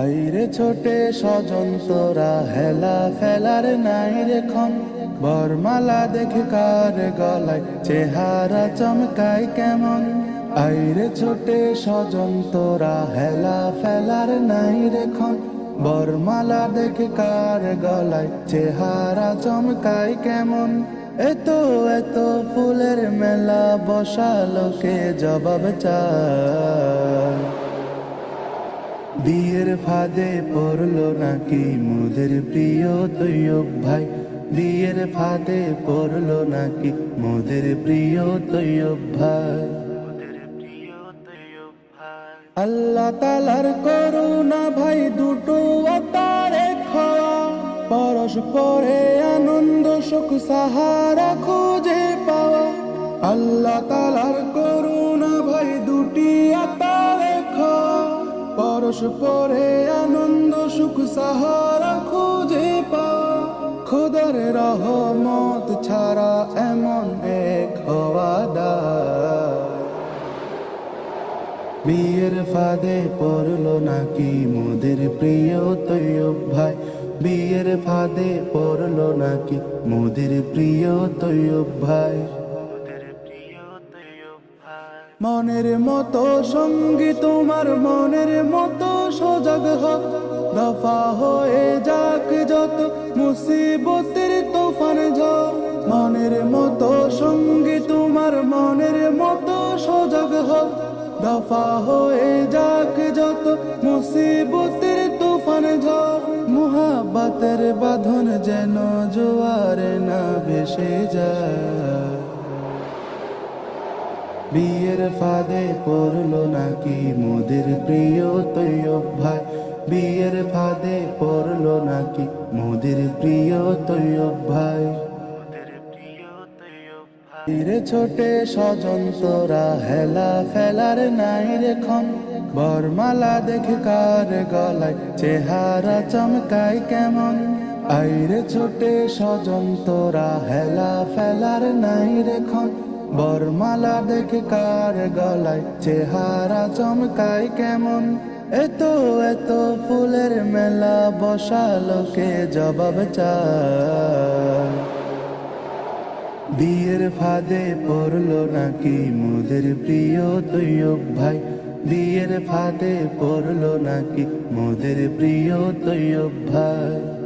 আইরে ছোটে স্বজন তোরা হেলা ফেলার নাই রেখন বরমালা দেখে কার গলায় চেহারা চমকায় কেমন? আইরে ছোটে স্বজন তোরা হেলা ফেলার নাই রেখন বরমালা দেখে কার গলায় চেহারা চমকায় কেমন? এত এত ফুলের মেলা বসা লোকে জবাব চায়? ফাঁদে পড়ল নাকি মোদের প্রিয় তৈয়ব ভাই? বিয়ের ফাঁদে পড়ল নাকি মোদের প্রিয় তৈয়ব ভাই? আল্লাহ তালার করুণা ভাই, দুটো তারে খাওয়া। পরস্পরে আনন্দ, সুখ, সাহারা খুঁজে পাওয়া। আল্লাহ তালার পরস্পরে আনন্দ, সুখ, সাহারা খুঁজে পাওয়া খোদার রহমত ছাড়া এমন এক হওয়া দায়। বিয়ের ফাঁদে পড়ল নাকি মোদের প্রিয় তৈয়ব ভাই? বিয়ের ফাঁদে পড়ল নাকি মোদের প্রিয় তৈয়ব ভাই? মনের মতো সঙ্গী তোমার মনের মতো সজাগ হোক দফা হয়ে যাক যত মুসিবতের তোফান ঝড়। মনের মতো সঙ্গী তোমার মনের মতো সজাগ হোক দফা হয়ে যাক যত মুসিবতের তুফান ঝড়। মুহাব্বাতের বাঁধন যেন জোয়ারে না ভেসে যায়। বিয়ের ফাঁদে পড়ল নাকি মোদের প্রিয় তৈয়ব ভাই? বিয়ের ফাঁদে পড়ল নাকি মোদের প্রিয় তৈয়ব ভাই? রে ছোটে স্বজন তোরা হেলা ফেলার নাই রেখন বরমালা দেখে কার গলায় চেহারা চমকায় কেমন? আইরে ছোটে স্বজন তোরা হেলা ফেলার নাই রেখন বরমালা দেখে কার গলায় চেহারা চমকায় কেমন? এত এত ফুলের মেলা বসা লোকে জবাব চায়? বিয়ের ফাঁদে পড়ল নাকি মোদের প্রিয় তৈয়ব ভাই? বিয়ের ফাঁদে পড়ল নাকি মোদের প্রিয় তৈয়ব ভাই?